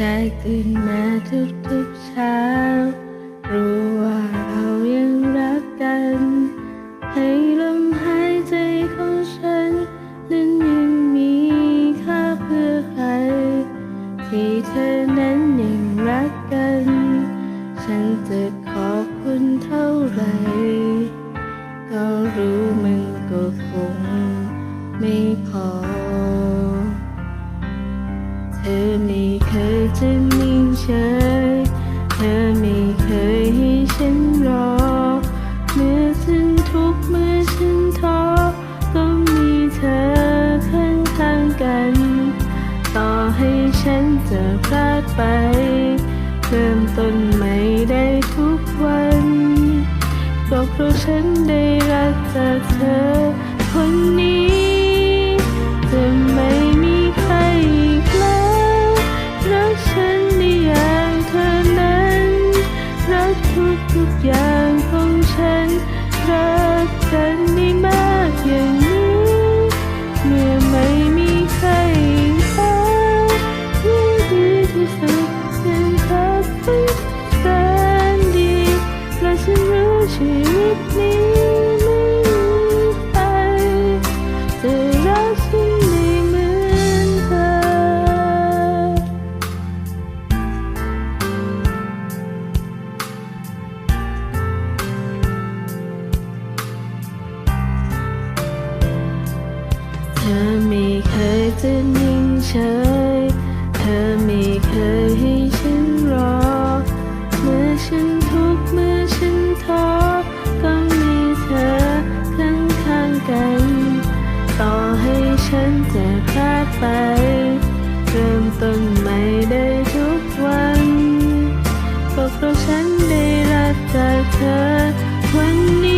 ได้ตื่นมาทุกๆเช้า รู้ว่าเรายังรักกัน ให้ลมหายใจของฉัน นั้นยังมีค่าเพื่อใคร ที่เธอนั้นยังรักกัน ฉันจะขอบคุณเท่าไหร่ก็รู้มันก็คง ไม่พอ เคยให้ฉันรอ เมื่อฉันทุกข์เมื่อฉันท้อก็มีเธอข้างข้างๆกัน ต่อให้ฉันจะพลาดไป เริ่มต้นใหม่ได้ทุกวัน ก็เพราะฉันได้รักจาก ทุกอย่างของฉันรักกันได้มากอย่างนี้ เมื่อไม่มีใครอีกแล้วที่ดีที่สุดเป็นเธอเป็นแสนดีและฉันรู้ชีวิตนี้ เคยจะนิ่งเฉย เธอไม่เคยให้ฉันรอ เมื่อฉันทุกข์เมื่อฉันท้อก็มีเธอข้างข้างๆกัน ต่อให้ฉันจะพลาดไป เริ่มต้นใหม่ได้ทุกวันก็เพราะฉันได้รักจากเธอวันนี้